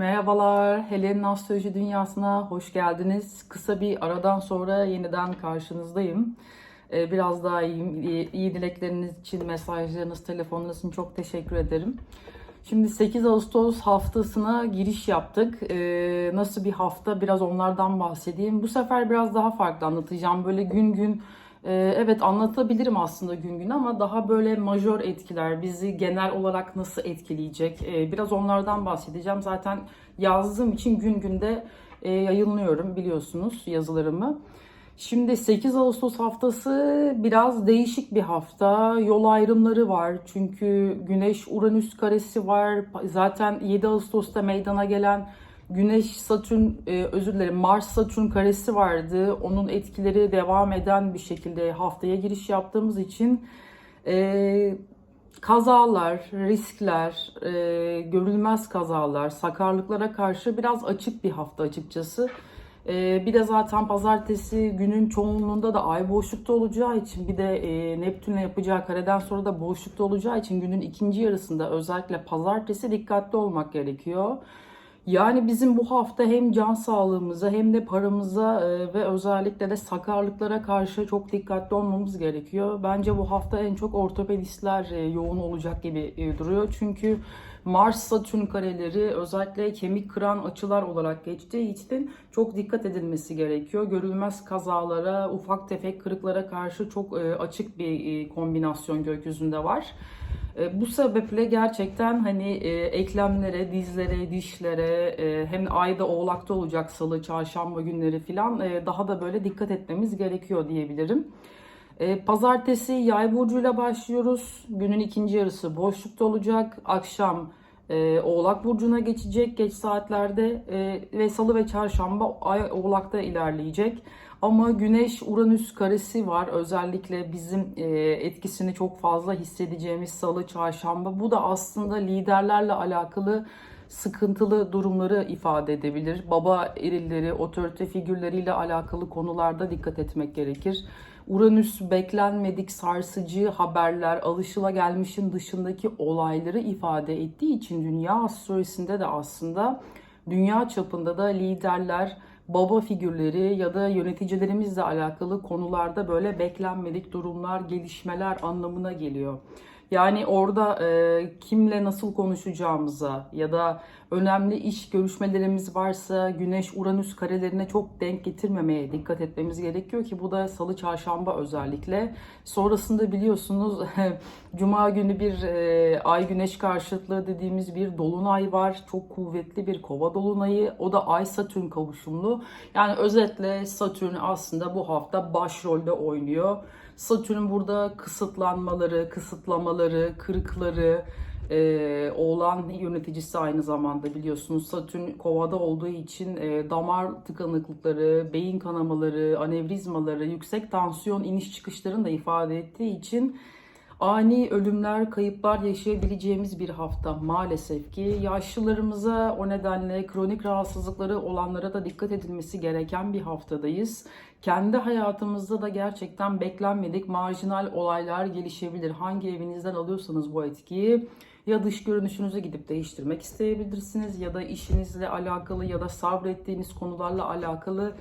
Merhabalar, Helen'in astroloji dünyasına hoş geldiniz. Kısa bir aradan sonra yeniden karşınızdayım. Ee, Biraz daha. İyi, iyi dilekleriniz için, mesajlarınız, telefonlarınız için çok teşekkür ederim. Şimdi 8 Ağustos haftasına giriş yaptık. Ee, nasıl bir hafta? Biraz onlardan bahsedeyim. Bu sefer biraz daha farklı anlatacağım. Böyle gün gün ee, Evet anlatabilirim aslında gün gün ama daha böyle majör etkiler bizi genel olarak nasıl etkileyecek Ee, biraz onlardan bahsedeceğim. Zaten yazdığım için gün günde e, yayınlıyorum biliyorsunuz yazılarımı. Şimdi 8 Ağustos haftası biraz değişik bir hafta. Yol ayrımları var. Çünkü Güneş Uranüs karesi var. Zaten 7 Ağustos'ta meydana gelen Güneş Satürn e, özür dilerim Mars Satürn karesi vardı. Onun etkileri devam eden bir şekilde haftaya giriş yaptığımız için e, kazalar, riskler, e, görülmez kazalar, sakarlıklara karşı biraz açık bir hafta açıkçası. E, bir de zaten pazartesi günün çoğunluğunda da ay boşlukta olacağı için bir de e, Neptün'le yapacağı kareden sonra da boşlukta olacağı için günün ikinci yarısında özellikle pazartesi dikkatli olmak gerekiyor. Yani bizim bu hafta hem can sağlığımıza hem de paramıza e, ve özellikle de sakarlıklara karşı çok dikkatli olmamız gerekiyor. Bence bu hafta en çok ortopedistler e, yoğun olacak gibi e, duruyor. Çünkü Mars Satürn kareleri özellikle kemik kıran açılar olarak geçtiği için çok dikkat edilmesi gerekiyor. Görülmez kazalara, ufak tefek kırıklara karşı çok açık bir kombinasyon gökyüzünde var. E, bu sebeple gerçekten hani e, eklemlere, dizlere, dişlere e, hem ayda oğlakta olacak salı, çarşamba günleri filan e, daha da böyle dikkat etmemiz gerekiyor diyebilirim. Pazartesi yay burcuyla başlıyoruz. Günün ikinci yarısı boşlukta olacak. Akşam Oğlak Burcu'na geçecek geç saatlerde ve salı ve çarşamba ay Oğlak'ta ilerleyecek. Ama Güneş Uranüs karesi var. Özellikle bizim e, etkisini çok fazla hissedeceğimiz salı, çarşamba. Bu da aslında liderlerle alakalı sıkıntılı durumları ifade edebilir. Baba erilleri, otorite figürleriyle alakalı konularda dikkat etmek gerekir. Uranüs beklenmedik sarsıcı haberler, alışılagelmişin dışındaki olayları ifade ettiği için dünya astrolojisinde de aslında dünya çapında da liderler, baba figürleri ya da yöneticilerimizle alakalı konularda böyle beklenmedik durumlar, gelişmeler anlamına geliyor. Yani orada e, kimle nasıl konuşacağımıza ya da önemli iş görüşmelerimiz varsa Güneş Uranüs karelerine çok denk getirmemeye dikkat etmemiz gerekiyor ki bu da Salı Çarşamba özellikle. Sonrasında biliyorsunuz Cuma günü bir e, Ay Güneş karşıtlığı dediğimiz bir dolunay var. Çok kuvvetli bir kova dolunayı. O da Ay Satürn kavuşumlu. Yani özetle Satürn aslında bu hafta başrolde oynuyor. Satürn burada kısıtlanmaları, kısıtlamaları, kırıkları, e, oğlan yöneticisi aynı zamanda biliyorsunuz. Satürn kovada olduğu için e, damar tıkanıklıkları, beyin kanamaları, anevrizmaları, yüksek tansiyon iniş çıkışlarını da ifade ettiği için ani ölümler, kayıplar yaşayabileceğimiz bir hafta maalesef ki. Yaşlılarımıza o nedenle kronik rahatsızlıkları olanlara da dikkat edilmesi gereken bir haftadayız. Kendi hayatımızda da gerçekten beklenmedik marjinal olaylar gelişebilir. Hangi evinizden alıyorsanız bu etkiyi ya dış görünüşünüzü gidip değiştirmek isteyebilirsiniz ya da işinizle alakalı ya da sabrettiğiniz konularla alakalı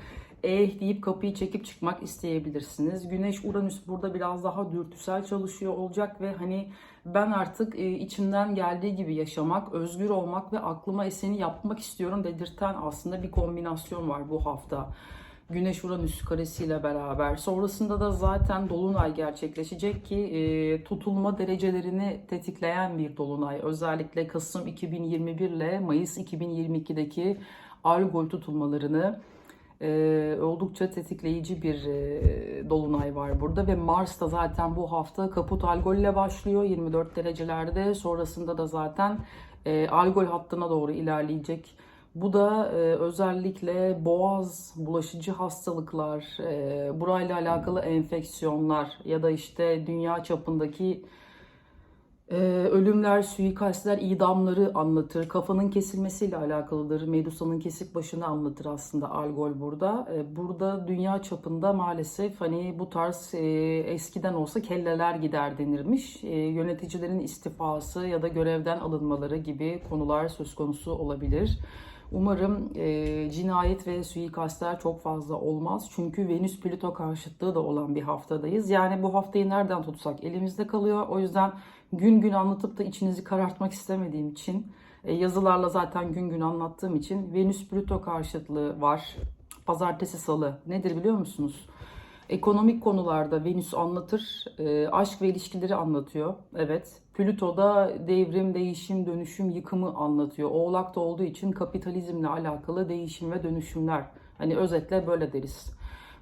eh deyip kapıyı çekip çıkmak isteyebilirsiniz. Güneş Uranüs burada biraz daha dürtüsel çalışıyor olacak ve hani ben artık e, içimden geldiği gibi yaşamak, özgür olmak ve aklıma eseni yapmak istiyorum dedirten aslında bir kombinasyon var bu hafta. Güneş Uranüs karesiyle beraber. Sonrasında da zaten dolunay gerçekleşecek ki e, tutulma derecelerini tetikleyen bir dolunay. Özellikle Kasım 2021 ile Mayıs 2022'deki Algol tutulmalarını e, oldukça tetikleyici bir e, dolunay var burada ve Mars da zaten bu hafta Kaput Algol ile başlıyor 24 derecelerde. Sonrasında da zaten e, Algol hattına doğru ilerleyecek. Bu da e, özellikle boğaz, bulaşıcı hastalıklar, e, burayla alakalı enfeksiyonlar ya da işte dünya çapındaki Ee, ölümler, suikastler, idamları anlatır. Kafanın kesilmesiyle alakalıdır. Medusa'nın kesik başını anlatır aslında Algol burada. Ee, burada dünya çapında maalesef hani bu tarz e, eskiden olsa kelleler gider denirmiş. E, yöneticilerin istifası ya da görevden alınmaları gibi konular söz konusu olabilir. Umarım e, cinayet ve suikastler çok fazla olmaz. Çünkü Venüs Plüto karşıtlığı da olan bir haftadayız. Yani bu haftayı nereden tutsak elimizde kalıyor. O yüzden gün gün anlatıp da içinizi karartmak istemediğim için e, yazılarla zaten gün gün anlattığım için Venüs Plüto karşıtlığı var. Pazartesi salı nedir biliyor musunuz? Ekonomik konularda Venüs anlatır, e, aşk ve ilişkileri anlatıyor. Evet. Plüto'da devrim, değişim, dönüşüm, yıkımı anlatıyor. Oğlak'ta olduğu için kapitalizmle alakalı değişim ve dönüşümler. Hani özetle böyle deriz.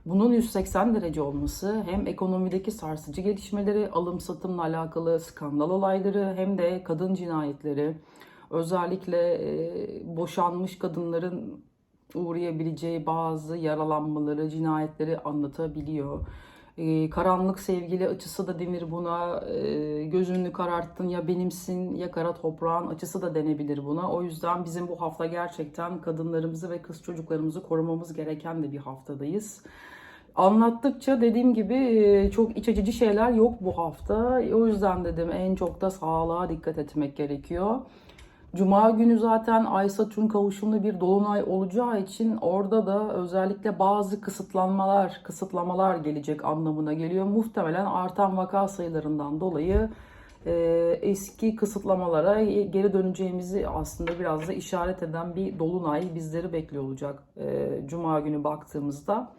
Bunun 180 derece olması hem ekonomideki sarsıcı gelişmeleri, alım satımla alakalı skandal olayları hem de kadın cinayetleri, özellikle e, boşanmış kadınların uğrayabileceği bazı yaralanmaları, cinayetleri anlatabiliyor. Ee, karanlık sevgili açısı da denir buna. Ee, gözünü kararttın ya benimsin ya kara toprağın açısı da denebilir buna. O yüzden bizim bu hafta gerçekten kadınlarımızı ve kız çocuklarımızı korumamız gereken de bir haftadayız. Anlattıkça dediğim gibi çok iç açıcı şeyler yok bu hafta. O yüzden dedim en çok da sağlığa dikkat etmek gerekiyor. Cuma günü zaten Ay Satürn kavuşumlu bir dolunay olacağı için orada da özellikle bazı kısıtlanmalar, kısıtlamalar gelecek anlamına geliyor. Muhtemelen artan vaka sayılarından dolayı e, eski kısıtlamalara geri döneceğimizi aslında biraz da işaret eden bir dolunay bizleri bekliyor olacak e, Cuma günü baktığımızda.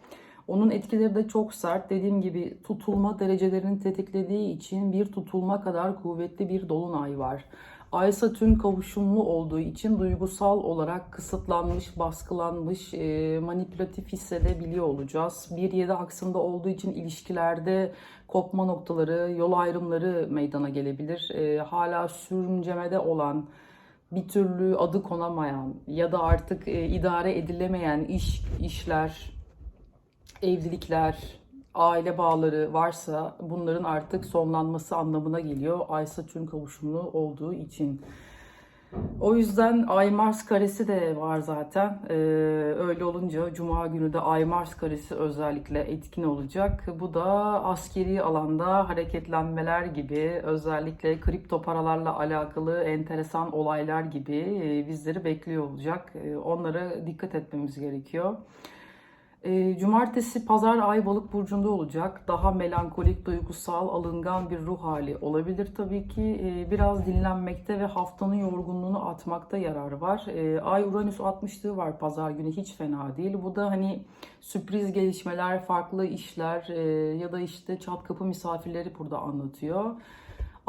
Onun etkileri de çok sert. Dediğim gibi tutulma derecelerini tetiklediği için bir tutulma kadar kuvvetli bir dolunay var. Ay Satürn kavuşumlu olduğu için duygusal olarak kısıtlanmış, baskılanmış, e, manipülatif hissedebiliyor olacağız. 1-7 aksında olduğu için ilişkilerde kopma noktaları, yol ayrımları meydana gelebilir. E, hala sürüncemede olan, bir türlü adı konamayan ya da artık e, idare edilemeyen iş, işler, evlilikler, aile bağları varsa bunların artık sonlanması anlamına geliyor. Ay Satürn kavuşumlu olduğu için. O yüzden Ay Mars karesi de var zaten. Ee, öyle olunca Cuma günü de Ay Mars karesi özellikle etkin olacak. Bu da askeri alanda hareketlenmeler gibi özellikle kripto paralarla alakalı enteresan olaylar gibi e, bizleri bekliyor olacak. E, onlara dikkat etmemiz gerekiyor. E, cumartesi pazar ay balık burcunda olacak. Daha melankolik, duygusal, alıngan bir ruh hali olabilir tabii ki. E, biraz dinlenmekte ve haftanın yorgunluğunu atmakta yarar var. E, ay Uranüs 60'lığı var pazar günü hiç fena değil. Bu da hani sürpriz gelişmeler, farklı işler e, ya da işte çat kapı misafirleri burada anlatıyor.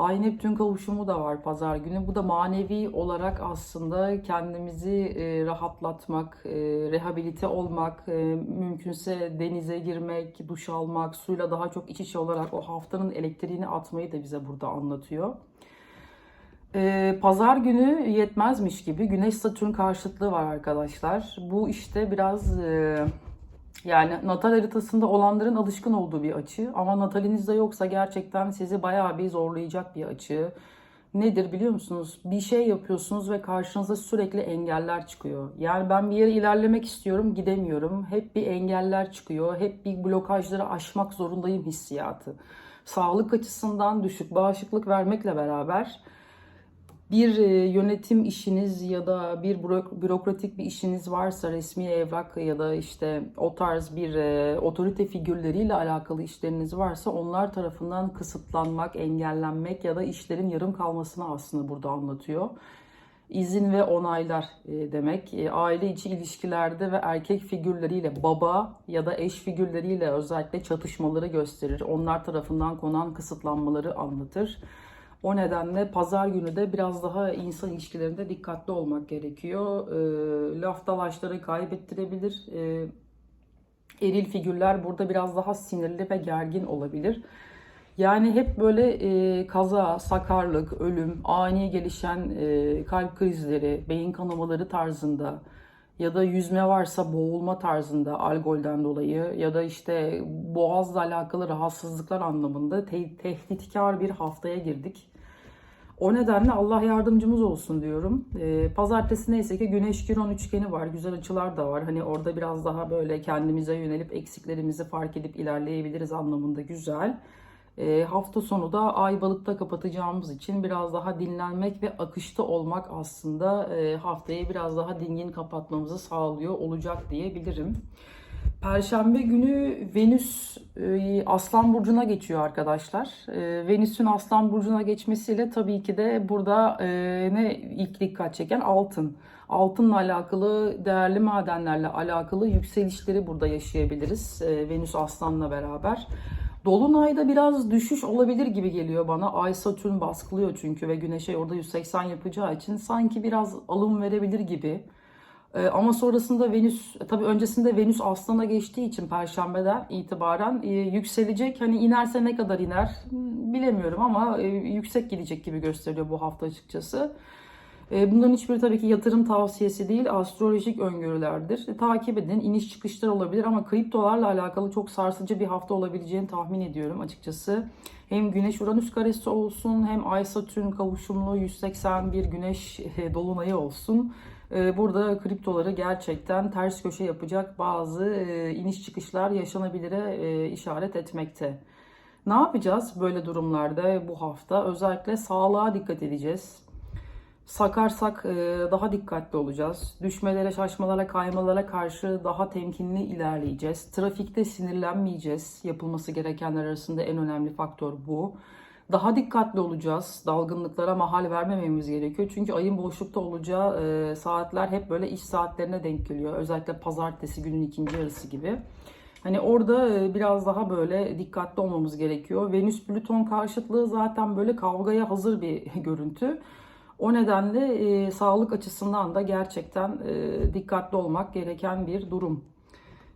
Ay Neptün kavuşumu da var pazar günü. Bu da manevi olarak aslında kendimizi e, rahatlatmak, e, rehabilite olmak, e, mümkünse denize girmek, duş almak, suyla daha çok iç içe olarak o haftanın elektriğini atmayı da bize burada anlatıyor. Pazar günü yetmezmiş gibi Güneş Satürn karşıtlığı var arkadaşlar. Bu işte biraz yani natal haritasında olanların alışkın olduğu bir açı ama natalinizde yoksa gerçekten sizi bayağı bir zorlayacak bir açı. Nedir biliyor musunuz? Bir şey yapıyorsunuz ve karşınıza sürekli engeller çıkıyor. Yani ben bir yere ilerlemek istiyorum, gidemiyorum. Hep bir engeller çıkıyor. Hep bir blokajları aşmak zorundayım hissiyatı. Sağlık açısından düşük bağışıklık vermekle beraber bir e, yönetim işiniz ya da bir bürokratik bir işiniz varsa resmi evrak ya da işte o tarz bir e, otorite figürleriyle alakalı işleriniz varsa onlar tarafından kısıtlanmak, engellenmek ya da işlerin yarım kalmasını aslında burada anlatıyor. İzin ve onaylar e, demek. Aile içi ilişkilerde ve erkek figürleriyle baba ya da eş figürleriyle özellikle çatışmaları gösterir. Onlar tarafından konan kısıtlanmaları anlatır. O nedenle pazar günü de biraz daha insan ilişkilerinde dikkatli olmak gerekiyor. E, laf dalaşları kaybettirebilir. E, eril figürler burada biraz daha sinirli ve gergin olabilir. Yani hep böyle e, kaza, sakarlık, ölüm, ani gelişen e, kalp krizleri, beyin kanamaları tarzında ya da yüzme varsa boğulma tarzında alkolden dolayı ya da işte boğazla alakalı rahatsızlıklar anlamında te- tehditkar bir haftaya girdik. O nedenle Allah yardımcımız olsun diyorum. Ee, pazartesi neyse ki Güneş Kiron üçgeni var. Güzel açılar da var. Hani orada biraz daha böyle kendimize yönelip eksiklerimizi fark edip ilerleyebiliriz anlamında güzel. Ee, hafta sonu da Ay balıkta kapatacağımız için biraz daha dinlenmek ve akışta olmak aslında e, haftayı biraz daha dingin kapatmamızı sağlıyor olacak diyebilirim. Perşembe günü Venüs e, Aslan Burcu'na geçiyor arkadaşlar. E, Venüs'ün Aslan Burcu'na geçmesiyle tabii ki de burada e, ne ilk dikkat çeken altın. Altınla alakalı, değerli madenlerle alakalı yükselişleri burada yaşayabiliriz. Venüs Aslan'la beraber. Dolunay'da biraz düşüş olabilir gibi geliyor bana. Ay Satürn baskılıyor çünkü ve Güneş'e orada 180 yapacağı için sanki biraz alım verebilir gibi. Ee, ama sonrasında Venüs, tabii öncesinde Venüs Aslan'a geçtiği için Perşembeden itibaren e, yükselecek. Hani inerse ne kadar iner bilemiyorum ama e, yüksek gidecek gibi gösteriyor bu hafta açıkçası. E, Bunların hiçbiri tabii ki yatırım tavsiyesi değil, astrolojik öngörülerdir. Takip edin, iniş çıkışlar olabilir ama kriptolarla alakalı çok sarsıcı bir hafta olabileceğini tahmin ediyorum açıkçası. Hem Güneş-Uranüs karesi olsun, hem Ay-Satürn kavuşumlu 181 Güneş dolunayı olsun. E, Burada kriptoları gerçekten ters köşe yapacak bazı e, iniş çıkışlar yaşanabilire e, işaret etmekte. Ne yapacağız böyle durumlarda bu hafta? Özellikle sağlığa dikkat edeceğiz. Sakarsak e, daha dikkatli olacağız. Düşmelere, şaşmalara, kaymalara karşı daha temkinli ilerleyeceğiz. Trafikte sinirlenmeyeceğiz. Yapılması gerekenler arasında en önemli faktör bu. Daha dikkatli olacağız. Dalgınlıklara mahal vermememiz gerekiyor. Çünkü ayın boşlukta olacağı e, saatler hep böyle iş saatlerine denk geliyor. Özellikle pazartesi günün ikinci yarısı gibi. Hani orada e, biraz daha böyle dikkatli olmamız gerekiyor. Venüs Plüton karşıtlığı zaten böyle kavgaya hazır bir görüntü. O nedenle e, sağlık açısından da gerçekten e, dikkatli olmak gereken bir durum.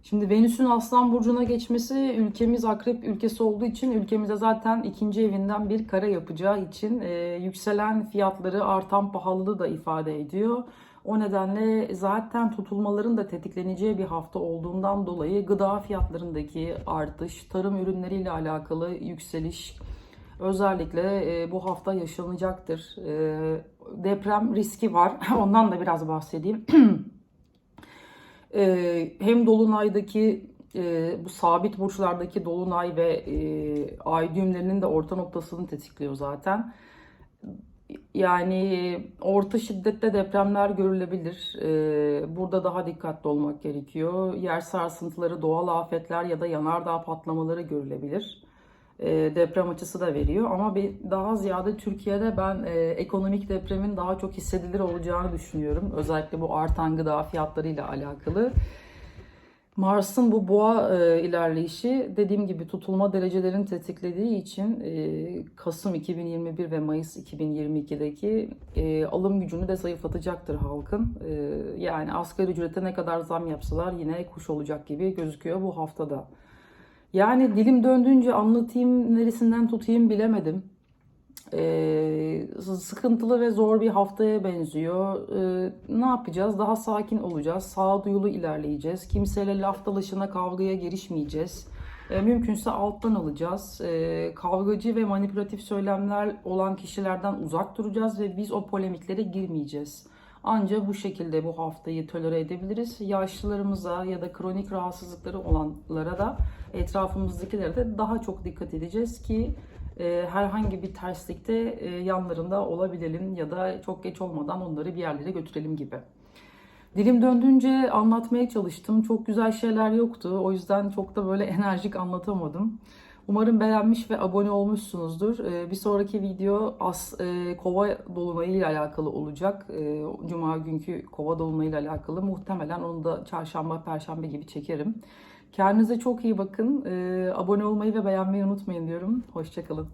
Şimdi Venüs'ün Aslan Burcu'na geçmesi ülkemiz akrep ülkesi olduğu için ülkemize zaten ikinci evinden bir kare yapacağı için e, yükselen fiyatları artan pahalılığı da ifade ediyor. O nedenle zaten tutulmaların da tetikleneceği bir hafta olduğundan dolayı gıda fiyatlarındaki artış, tarım ürünleriyle alakalı yükseliş özellikle e, bu hafta yaşanacaktır. E, deprem riski var. Ondan da biraz bahsedeyim. Ee, hem Dolunay'daki e, bu sabit burçlardaki Dolunay ve e, ay düğümlerinin de orta noktasını tetikliyor zaten. Yani orta şiddette depremler görülebilir. Ee, burada daha dikkatli olmak gerekiyor. Yer sarsıntıları, doğal afetler ya da yanardağ patlamaları görülebilir. Ee, deprem açısı da veriyor. Ama bir daha ziyade Türkiye'de ben e, ekonomik depremin daha çok hissedilir olacağını düşünüyorum. Özellikle bu artan gıda fiyatlarıyla alakalı. Mars'ın bu boğa e, ilerleyişi dediğim gibi tutulma derecelerini tetiklediği için e, Kasım 2021 ve Mayıs 2022'deki e, alım gücünü de zayıflatacaktır halkın. E, yani asgari ücrete ne kadar zam yapsalar yine kuş olacak gibi gözüküyor bu haftada. Yani dilim döndüğünce anlatayım, neresinden tutayım bilemedim. Ee, sıkıntılı ve zor bir haftaya benziyor. Ee, ne yapacağız? Daha sakin olacağız. Sağduyulu ilerleyeceğiz. Kimseyle laf dalaşına, kavgaya girişmeyeceğiz. Ee, mümkünse alttan alacağız. Ee, kavgacı ve manipülatif söylemler olan kişilerden uzak duracağız ve biz o polemiklere girmeyeceğiz. Ancak bu şekilde bu haftayı tolere edebiliriz. Yaşlılarımıza ya da kronik rahatsızlıkları olanlara da etrafımızdakilere de daha çok dikkat edeceğiz ki e, herhangi bir terslikte e, yanlarında olabilelim ya da çok geç olmadan onları bir yerlere götürelim gibi. Dilim döndüğünce anlatmaya çalıştım. Çok güzel şeyler yoktu. O yüzden çok da böyle enerjik anlatamadım. Umarım beğenmiş ve abone olmuşsunuzdur. Ee, Bir sonraki video as, e, kova dolunayı ile alakalı olacak. Ee, Cuma günkü kova dolunayı ile alakalı. Muhtemelen onu da çarşamba, perşembe gibi çekerim. Kendinize çok iyi bakın. Ee, Abone olmayı ve beğenmeyi unutmayın diyorum. Hoşçakalın.